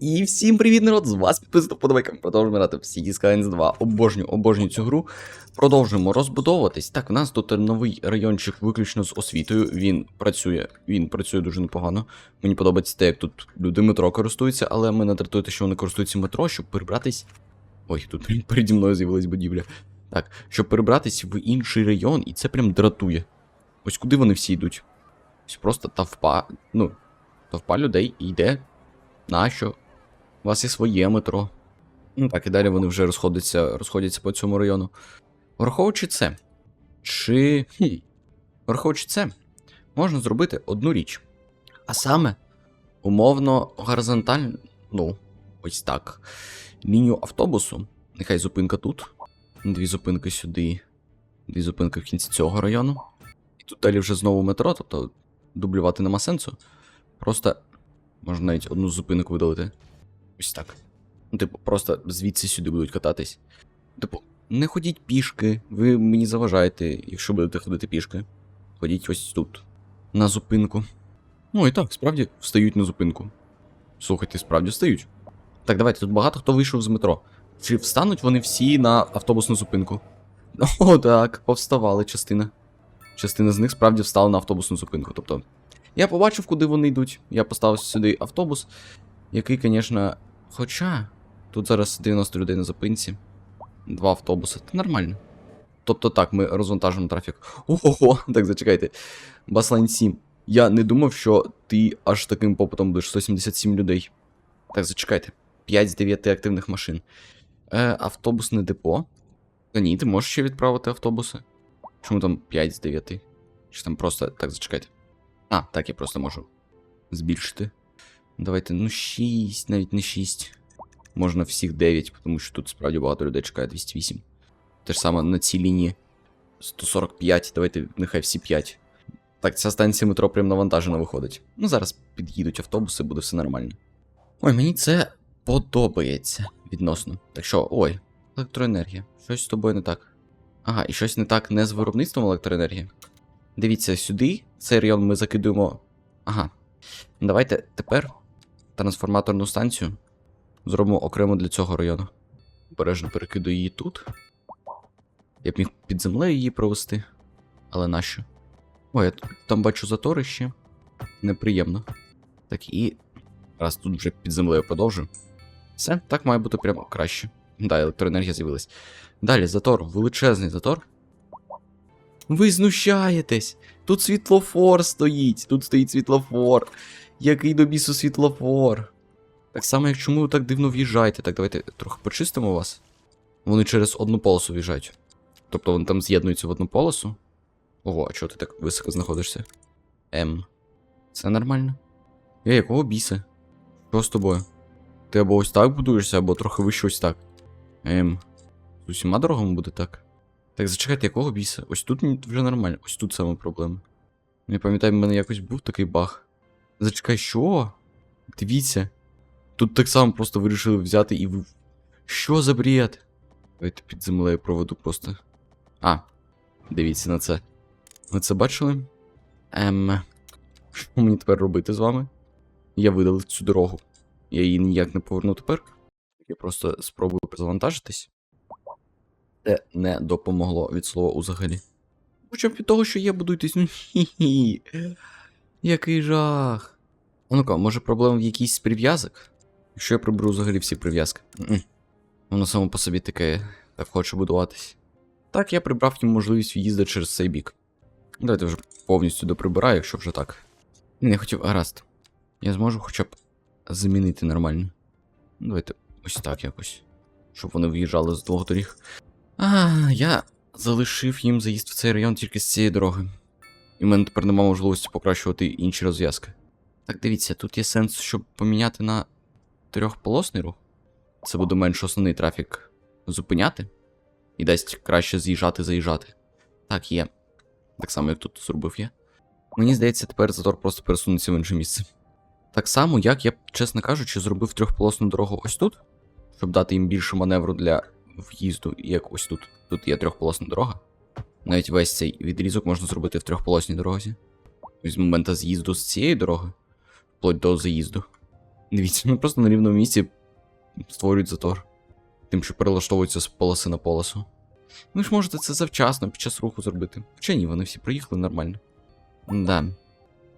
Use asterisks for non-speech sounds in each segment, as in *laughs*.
І всім привіт, народ! З вас підписано подобайка. Продовжуємо грати в City Skylines 2. Обожнюю, обожнюю цю гру. Продовжуємо розбудовуватись. Так, у нас тут новий райончик виключно з освітою. Він працює, він працює дуже непогано. Мені подобається те, як тут люди метро користуються, але мене дратує те, що вони користуються метро, щоб перебратись. Ой, тут *laughs* переді мною з'явилась будівля. Так, щоб перебратись в інший район, і це прям дратує. Ось куди вони всі йдуть? Ось просто тавпа, ну, тавпа людей йде. Нащо? У вас є своє метро. Ну так, і далі вони вже розходяться, розходяться по цьому району. Враховуючи це. Чи. Хм. Враховуючи це, можна зробити одну річ. А саме, умовно, горизонтально, ну, ось так. Лінію автобусу. Нехай зупинка тут. Дві зупинки сюди. Дві зупинки в кінці цього району. І тут далі вже знову метро, тобто дублювати нема сенсу. Просто можна навіть одну зупинку видалити. Ось так. Ну, типу, просто звідси сюди будуть кататись. Типу, не ходіть пішки, ви мені заважаєте, якщо будете ходити пішки. Ходіть ось тут, на зупинку. Ну і так, справді встають на зупинку. Слухайте, справді встають. Так, давайте, тут багато хто вийшов з метро. Чи встануть вони всі на автобусну зупинку? *laughs* О, так, повставали частина. Частина з них справді встала на автобусну зупинку. Тобто, я побачив, куди вони йдуть. Я поставив сюди автобус, який, звісно. Хоча тут зараз 90 людей на зупинці. Два автобуси. Це нормально. Тобто так, ми розвантажимо трафік. Ого, *laughs* так зачекайте. Баслайн 7. Я не думав, що ти аж таким попитом будеш 177 людей. Так, зачекайте. 5 з 9 активних машин. Е, автобусне депо. Та ні, ти можеш ще відправити автобуси. Чому там 5 з 9? Чи там просто. Так, зачекайте. А, так, я просто можу збільшити. Давайте, ну 6, навіть не 6. Можна всіх 9, тому що тут справді багато людей чекає 208. Те ж саме на цій лінії 145, давайте нехай всі 5. Так, ця станція метро прям навантажена виходить. Ну, зараз під'їдуть автобуси, буде все нормально. Ой, мені це подобається відносно. Так що, ой, електроенергія. Щось з тобою не так. Ага, і щось не так не з виробництвом електроенергії. Дивіться, сюди, цей район ми закидуємо. Ага. Давайте тепер трансформаторну станцію зробимо окремо для цього району. Обережно перекидую її тут. Я б міг під землею її провести. Але нащо? Ой, я там бачу затори ще. Неприємно. Так і. Раз тут вже під землею продовжу. Все, так має бути прямо краще. Да, електроенергія з'явилась. Далі затор, величезний затор. Ви знущаєтесь! Тут світлофор стоїть, тут стоїть світлофор. Який до бісу світлофор. Так само, як чому ви так дивно в'їжджаєте. Так, давайте трохи почистимо вас. Вони через одну полосу в'їжджають. Тобто вони там з'єднуються в одну полосу. Ого, а чого ти так високо знаходишся? М. Це нормально. Я якого біса? Що з тобою? Ти або ось так будуєшся, або трохи вище ось так. М. З усіма дорогами буде так. Так, зачекайте, якого біса? Ось тут вже нормально, ось тут саме проблема. Не пам'ятаю, в мене якось був такий баг. Зачекай, що? Дивіться. Тут так само просто вирішили взяти і ви. Що за бред? Давайте під землею проведу просто. А, дивіться на це. Ви це бачили? Ем. Що мені тепер робити з вами? Я видалив цю дорогу. Я її ніяк не поверну тепер. Я просто спробую завантажитись. Це не допомогло від слова взагалі. Хоча б від того, що будуйтесь. Ну хі-хі. Який жах. А ну-ка, може проблема в якійсь прив'язок? Якщо я приберу взагалі всі прив'язки. Воно само по собі таке так хоче будуватись. Так, я прибрав їм можливість в'їзду через цей бік. Давайте вже повністю доприбираю, якщо вже так. Не хотів, гаразд. Я зможу хоча б замінити нормально. Давайте ось так якось. Щоб вони в'їжджали з двох доріг. А, я залишив їм заїзд в цей район тільки з цієї дороги. І в мене тепер немає можливості покращувати інші розв'язки. Так, дивіться, тут є сенс, щоб поміняти на трьохполосний рух. Це буде менш основний трафік зупиняти. І дасть краще з'їжджати, заїжджати. Так, є. Так само, як тут зробив я. Мені здається, тепер затор просто пересунеться в інше місце. Так само, як я, чесно кажучи, зробив трьохполосну дорогу ось тут, щоб дати їм більше маневру для в'їзду, як ось тут. Тут є трьохполосна дорога. Навіть весь цей відрізок можна зробити в трьохполосній дорозі. З моменту з'їзду з цієї дороги, вплоть до заїзду. Дивіться, ну просто на рівному місці створюють затор. Тим, що перелаштовуються з полоси на полосу. Ви ж можете це завчасно під час руху зробити. Хоча ні, вони всі проїхали нормально. Да.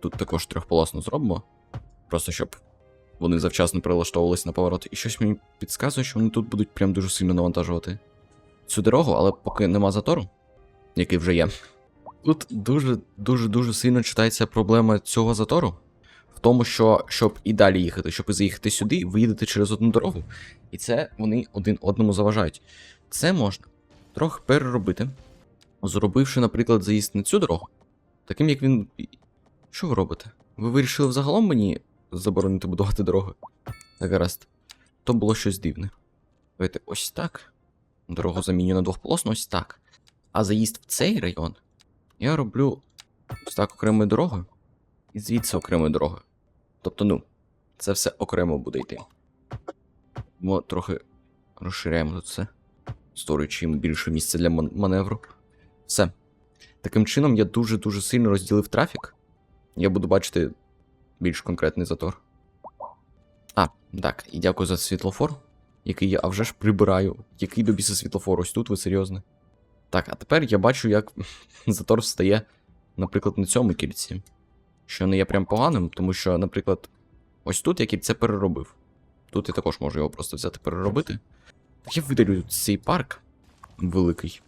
Тут також трьохполосно зробимо. Просто щоб вони завчасно прилаштовувались на поворот. І щось мені підказує, що вони тут будуть прям дуже сильно навантажувати цю дорогу, але поки нема затору, який вже є. Тут дуже дуже дуже сильно читається проблема цього затору. В тому, що щоб і далі їхати, щоб і заїхати сюди, ви їдете через одну дорогу. І це вони один одному заважають. Це можна трохи переробити, зробивши, наприклад, заїзд на цю дорогу, таким як він. Що ви робите? Ви вирішили взагалом мені заборонити будувати дороги? Так, гаразд. То було щось дивне. Давайте ось так. Дорогу заміню на двохполосну, ось так. А заїзд в цей район я роблю ось так окремою дорогою. І звідси окремою дорогою. Тобто, ну, це все окремо буде йти. Ми трохи розширяємо тут все, створюючи їм більше місця для маневру. Все. Таким чином, я дуже-дуже сильно розділив трафік. Я буду бачити більш конкретний затор. А, так, і дякую за світлофор, який я а вже ж прибираю. Який до біса світлофор? Ось тут ви серйозно. Так, а тепер я бачу, як *laughs* затор встає, наприклад, на цьому кільці. Що не є прям поганим, тому що, наприклад, ось тут я кільце переробив. Тут я також можу його просто взяти переробити. Так я видалю цей парк великий.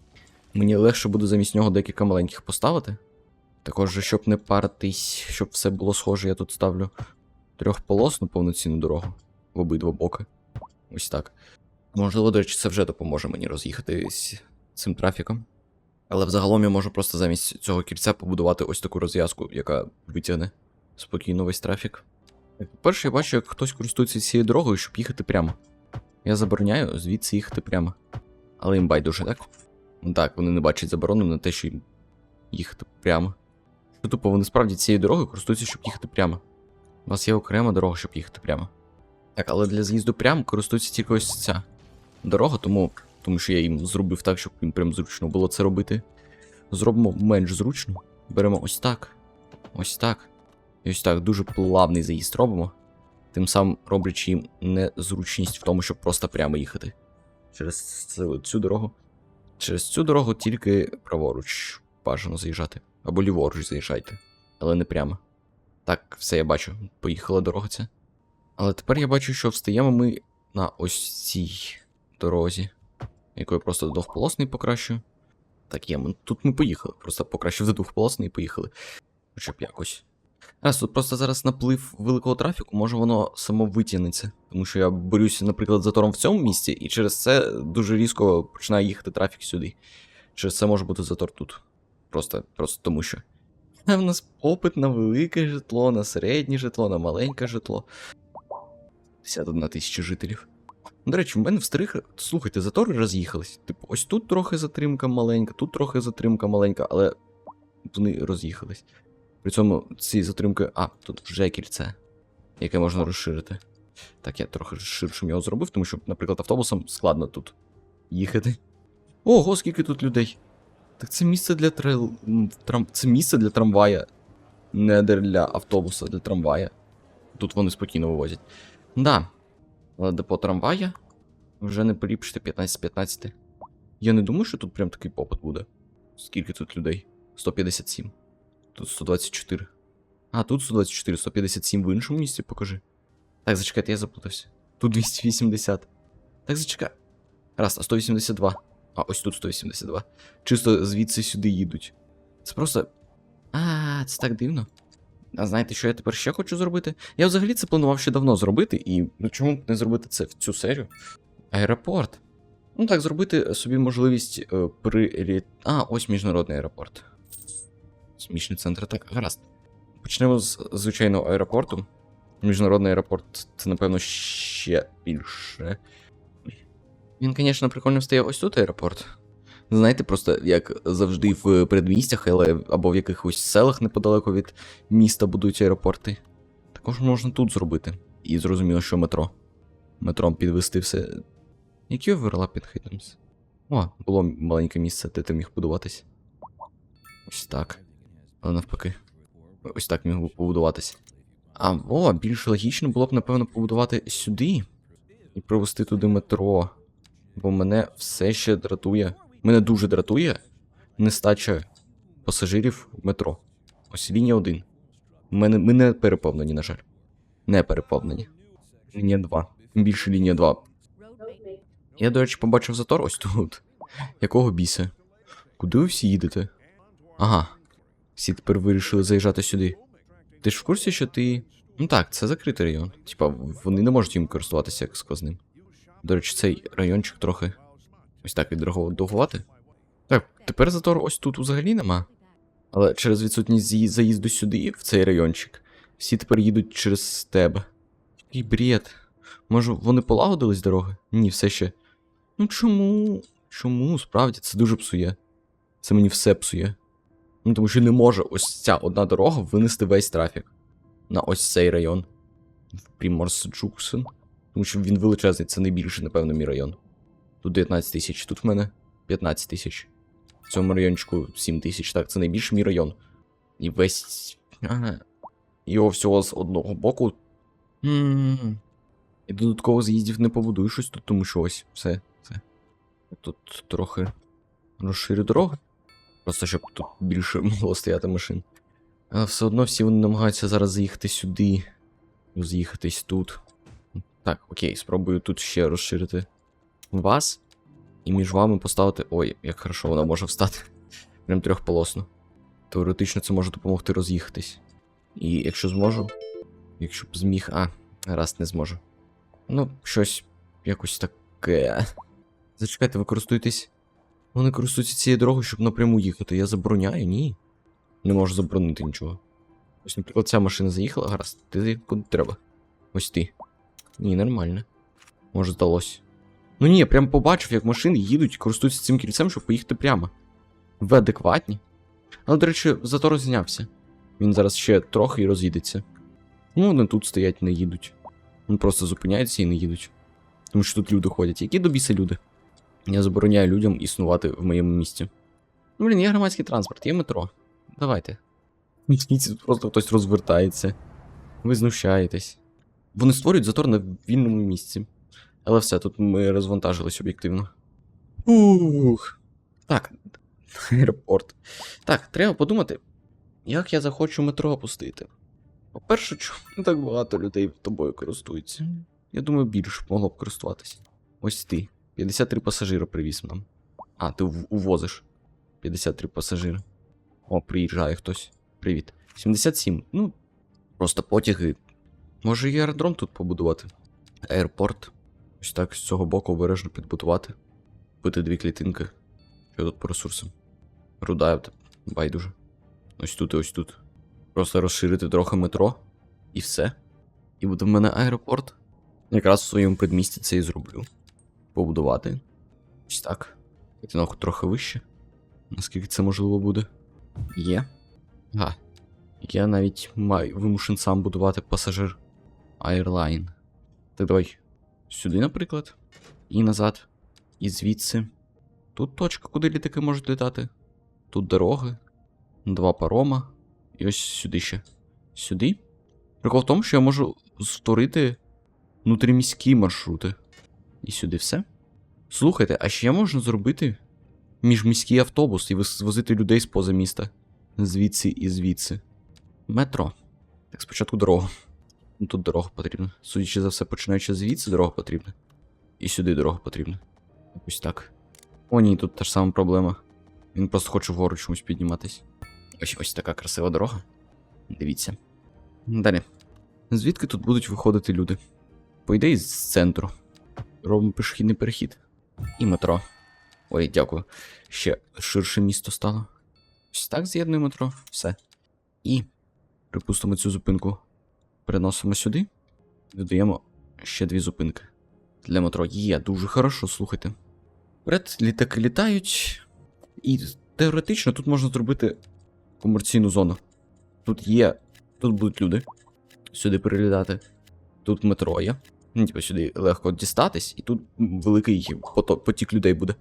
Мені легше буде замість нього декілька маленьких поставити. Також, щоб не паритись, щоб все було схоже, я тут ставлю трьохполосну повноцінну дорогу в обидва боки. Ось так. Можливо, до речі, це вже допоможе мені роз'їхатись цим трафіком. Але взагалом я можу просто замість цього кільця побудувати ось таку розв'язку, яка витягне спокійно весь трафік. По-перше, я бачу, як хтось користується цією дорогою, щоб їхати прямо. Я забороняю звідси їхати прямо. Але їм байдуже, так? Так, вони не бачать заборону на те, що їм їхати прямо. Що тупо вони справді цією дорогою користуються, щоб їхати прямо. У вас є окрема дорога, щоб їхати прямо. Так, але для з'їзду прямо користується тільки ось ця дорога, тому, тому що я їм зробив так, щоб їм прям зручно було це робити. Зробимо менш зручно. Беремо ось так. Ось так. І ось так дуже плавний заїзд робимо. Тим самим роблячи їм незручність в тому, щоб просто прямо їхати. Через цю, дорогу. Через цю дорогу тільки праворуч бажано заїжджати. Або ліворуч заїжджайте. Але не прямо. Так, все я бачу. Поїхала дорога ця. Але тепер я бачу, що встаємо ми на ось цій дорозі, яку просто двохполосний покращую. Так є, тут ми поїхали. Просто покращив до двохполосний і поїхали. Хоча б якось. Раз, тут просто зараз наплив великого трафіку, може воно само витягнеться. Тому що я борюся, наприклад, затором в цьому місці, і через це дуже різко починає їхати трафік сюди. Через це може бути затор тут. Просто, просто тому що. А в нас попит на велике житло, на середнє житло, на маленьке житло. 51 тисяча жителів. До речі, в мене в. Слухайте, затори роз'їхались. Типу, ось тут трохи затримка маленька, тут трохи затримка маленька, але вони роз'їхались. При цьому ці затримки. А, тут вже кільце, яке можна розширити. Так, я трохи ширшим його зробив, тому що, наприклад, автобусом складно тут їхати. Ого, скільки тут людей. Так це місце для трел... трам... Це місце для трамвая. Не для автобуса, для трамвая. Тут вони спокійно вивозять. Да. Але депо трамвая вже не поліпшити 15 з 15. Я не думаю, що тут прям такий попит буде. Скільки тут людей? 157. Тут 124. А, тут 124, 157 в іншому місці покажи. Так, зачекайте, я заплутався. Тут 280. Так, зачекай. Раз, а 182. А, ось тут 182. Чисто звідси сюди їдуть. Це просто. А, це так дивно. А знаєте, що я тепер ще хочу зробити? Я взагалі це планував ще давно зробити, і ну чому б не зробити це в цю серію? Аеропорт. Ну так, зробити собі можливість е, при. А, ось міжнародний аеропорт. Смішний центр. Так, гаразд. Почнемо з звичайного аеропорту. Міжнародний аеропорт це, напевно, ще більше. Він, звісно, прикольно встає ось тут аеропорт. Знаєте, просто як завжди в передмістях, або в якихось селах неподалеку від міста будуть аеропорти. Також можна тут зробити. І зрозуміло, що метро. Метром підвести все. Які оверлапінг items? О, було маленьке місце, де ти міг будуватись. Ось так. Але навпаки. Ось так міг би побудуватись. Або більш логічно було б, напевно, побудувати сюди і провести туди метро. Бо мене все ще дратує. Мене дуже дратує нестача пасажирів в метро. Ось лінія 1. Мене, ми не переповнені, на жаль. Не переповнені. Лінія 2. Більше лінія 2. Я, до речі, побачив затор ось тут. Якого біса? Куди ви всі їдете? Ага. Всі тепер вирішили заїжджати сюди. Ти ж в курсі, що ти. Ну так, це закритий район. Типа, вони не можуть їм користуватися як сквозним. До речі, цей райончик трохи ось так відреагувати. Так, тепер затор ось тут взагалі нема. Але через відсутність заїзду сюди, в цей райончик, всі тепер їдуть через тебе. Який бред. Може, вони полагодились дороги? Ні, все ще. Ну чому? Чому? Справді, це дуже псує. Це мені все псує. Ну, тому що не може ось ця одна дорога винести весь трафік на ось цей район. В Приморс Джуксен. Тому що він величезний, це найбільший, напевно, мій район. Тут 19 тисяч, тут в мене 15 тисяч. В цьому райончику 7 тисяч, так, це найбільший мій район. І весь. Ага. Його всього з одного боку. м І додатково з'їздів не побудуєш щось тут, тому що ось все. все. Тут трохи розширю дороги. Просто щоб тут більше *laughs* могло стояти машин. Але все одно всі вони намагаються зараз заїхати сюди. З'їхатись тут. Так, окей, спробую тут ще розширити вас. І між вами поставити. Ой, як хорошо вона може встати. *laughs* Прям трьохполосно. Теоретично це може допомогти роз'їхатись. І якщо зможу. Якщо б зміг. А, раз не зможу. Ну, щось якось таке. *laughs* Зачекайте, ви користуєтесь. Вони користуються цією дорогою, щоб напряму їхати. Я забороняю, ні. Не можу заборонити нічого. Ось, наприклад, ця машина заїхала, гаразд, ти куди треба. Ось ти. Ні, нормально. Може, здалось. Ну ні, я прям побачив, як машини їдуть, і користуються цим кільцем, щоб поїхати прямо. Ви адекватні. Але, до речі, затор знявся. Він зараз ще трохи і роз'їдеться. Ну, вони тут стоять, не їдуть. Вони просто зупиняються і не їдуть. Тому що тут люди ходять. Які до біса люди? Я забороняю людям існувати в моєму місті. Ну, блін, є громадський транспорт, є метро. Давайте. Місніці тут просто хтось розвертається. Ви знущаєтесь. Вони створюють затор на вільному місці. Але все, тут ми розвантажились об'єктивно. Ух. Так, *laughs* аеропорт. Так, треба подумати, як я захочу метро опустити. По-перше, чому так багато людей тобою користуються? Я думаю, більше могло б користуватись. Ось ти. 53 пасажира привіз нам. А, ти увозиш. 53 пасажири. О, приїжджає хтось. Привіт. 77. Ну, просто потяги. Може і аеродром тут побудувати? Аеропорт. Ось так з цього боку обережно підбудувати. Пити дві клітинки. Що тут по ресурсам? Руда, байдуже. Ось тут і ось тут. Просто розширити трохи метро. І все. І буде в мене аеропорт. Якраз в своєму предмісті це і зроблю. Побудувати. Ось так. Нахуй трохи вище. Наскільки це можливо буде? Є. А. Я навіть маю вимушен сам будувати пасажир Airline. Так давай сюди, наприклад. І назад. І звідси. Тут точка, куди літаки можуть літати. Тут дороги. Два парома. І ось сюди ще. Сюди. Прикол в тому, що я можу створити внутріміські маршрути. І сюди все. Слухайте, а ще можна зробити міжміський автобус і возити людей з поза міста. Звідси і звідси. Метро. Так, спочатку дорога. Ну, Тут дорога потрібна. Судячи за все, починаючи звідси, дорога потрібна. І сюди дорога потрібна. Ось так. О, ні, тут та ж сама проблема. Він просто хоче вгору чомусь підніматись. Ось ось така красива дорога. Дивіться. Далі. Звідки тут будуть виходити люди? По ідеї, з центру. Робимо пішохідний перехід. І метро. Ой, дякую. Ще ширше місто стало. Ось так з'єднує метро. Все. І припустимо цю зупинку. Переносимо сюди. Додаємо ще дві зупинки. Для метро є дуже хорошо, слухайте. Вперед, літаки літають. І теоретично тут можна зробити комерційну зону. Тут є. Тут будуть люди. Сюди перелітати. Тут метро є. Ну, типу, сюди легко дістатись, і тут великий потік людей буде.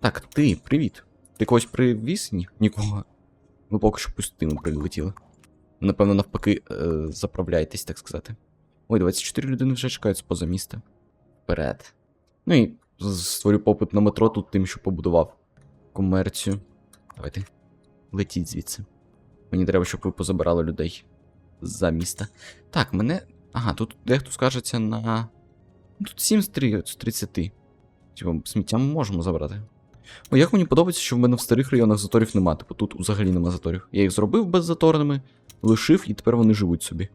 Так, ти, привіт. Ти когось привіз? Ні? Нікого. Ми поки що пустими прилетіли. Напевно, навпаки, е, заправляйтесь, так сказати. Ой, 24 людини вже чекають поза міста. Вперед. Ну і створю попит на метро тут тим, що побудував комерцію. Давайте. Летіть звідси. Мені треба, щоб ви позабирали людей за міста. Так, мене. Ага, тут дехто скажеться на. Ну, Тут 7 з 3 з 30. Типу, сміття ми можемо забрати. О, як мені подобається, що в мене в старих районах заторів нема. Типу, тут взагалі нема заторів. Я їх зробив беззаторними, лишив, і тепер вони живуть собі.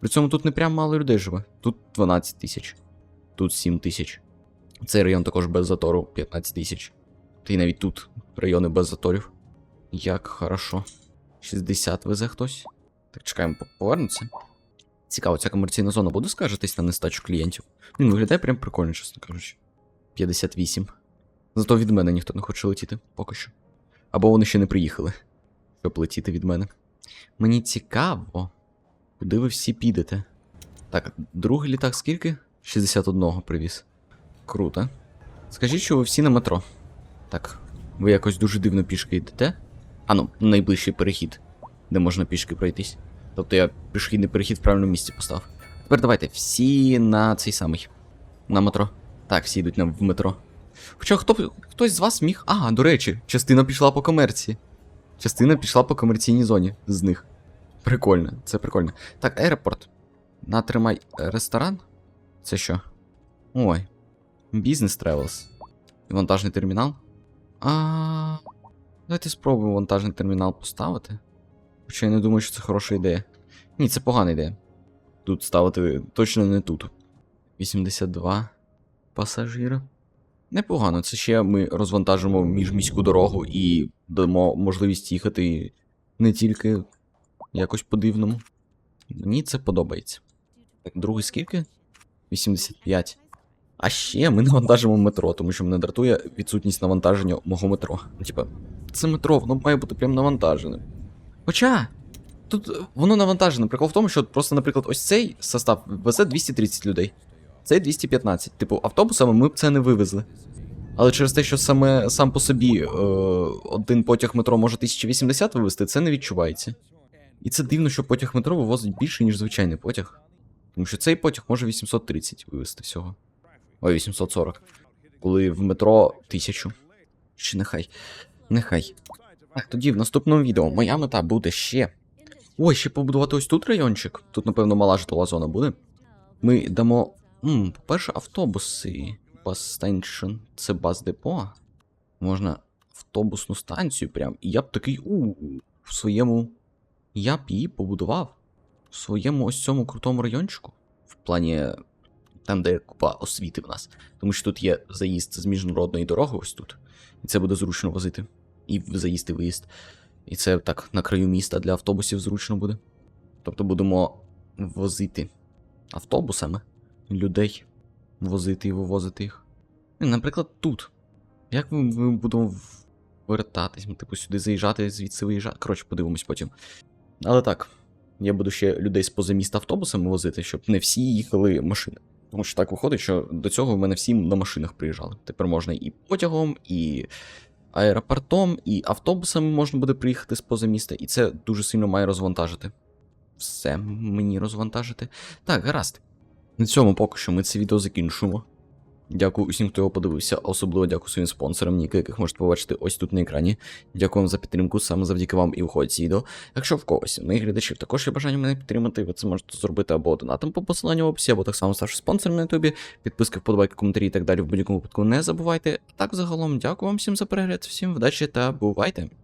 При цьому тут не прям мало людей живе. Тут 12 тисяч, тут 7 тисяч. Цей район також без затору 15 тисяч. Та й навіть тут райони без заторів. Як хорошо. 60 везе хтось. Так, чекаємо, по- повернуться. Цікаво, ця комерційна зона буде скаржитись на нестачу клієнтів? Він виглядає прям прикольно, чесно кажучи. 58. Зато від мене ніхто не хоче летіти поки що. Або вони ще не приїхали, щоб летіти від мене. Мені цікаво, куди ви всі підете. Так, другий літак скільки? 61 привіз. Круто. Скажіть, що ви всі на метро. Так, ви якось дуже дивно пішки йдете. А ну, найближчий перехід, де можна пішки пройтись. Тобто я пішохідний перехід в правильному місці поставив. Тепер давайте всі на цей самий. На метро. Так, всі йдуть на, в метро. Хоча хто, хтось з вас міг. А, до речі, частина пішла по комерції. Частина пішла по комерційній зоні з них. Прикольно, це прикольно. Так, аеропорт. Натримай е, ресторан. Це що? Ой. Бізнес Travels. Вантажний термінал. А. Давайте спробуємо вантажний термінал поставити. Хоча я не думаю, що це хороша ідея. Ні, це погана ідея. Тут ставити точно не тут. 82 пасажира. Непогано, це ще ми розвантажимо міжміську дорогу і дамо можливість їхати не тільки якось по-дивному. Мені це подобається. Так, другий скільки? 85. А ще ми навантажимо метро, тому що мене дратує відсутність навантаження мого метро. Типа, це метро, воно має бути прям навантаженим. Хоча. Тут воно навантажене. Прикол в тому, що просто, наприклад, ось цей состав везе 230 людей. Цей 215. Типу, автобусами ми б це не вивезли. Але через те, що саме сам по собі е, один потяг метро може 1080 вивезти, це не відчувається. І це дивно, що потяг метро вивозить більше, ніж звичайний потяг. Тому що цей потяг може 830 вивезти всього. Ой, 840. Коли в метро 1000. Чи нехай. Нехай. Так, тоді в наступному відео моя мета буде ще. Ой, ще побудувати ось тут райончик. Тут, напевно, мала житлова зона буде. Ми дамо. М, по-перше, автобуси. Бас Station. Це баз депо. Можна автобусну станцію прям. І я б такий у в своєму. Я б її побудував. В своєму ось цьому крутому райончику. В плані. Там, де купа освіти в нас. Тому що тут є заїзд з міжнародної дороги, ось тут. І це буде зручно возити. І заїзд і виїзд. І це так на краю міста для автобусів зручно буде. Тобто будемо возити автобусами людей, возити і вивозити їх. Наприклад, тут. Як ми, ми будемо вертатись? Ми, типу, сюди заїжджати, звідси виїжджати. Коротше, подивимось потім. Але так, я буду ще людей з поза міста автобусами возити, щоб не всі їхали машини. Тому що так виходить, що до цього в мене всі на машинах приїжджали. Тепер можна і потягом, і аеропортом, і автобусами можна буде приїхати з поза міста, і це дуже сильно має розвантажити. Все мені розвантажити. Так, гаразд. На цьому поки що ми це відео закінчуємо. Дякую усім, хто його подивився, особливо дякую своїм спонсорам, ніки, яких можете побачити ось тут на екрані. Дякую вам за підтримку, саме завдяки вам і виходить ці відео. Якщо в когось моїх глядачів також є бажання мене підтримати, ви це можете зробити або донатом по посиланню в описі, або так само ставши спонсором на ютубі, підписки, вподобайки, коментарі і так далі в будь-якому випадку не забувайте. А так загалом дякую вам всім за перегляд, всім вдачі та бувайте!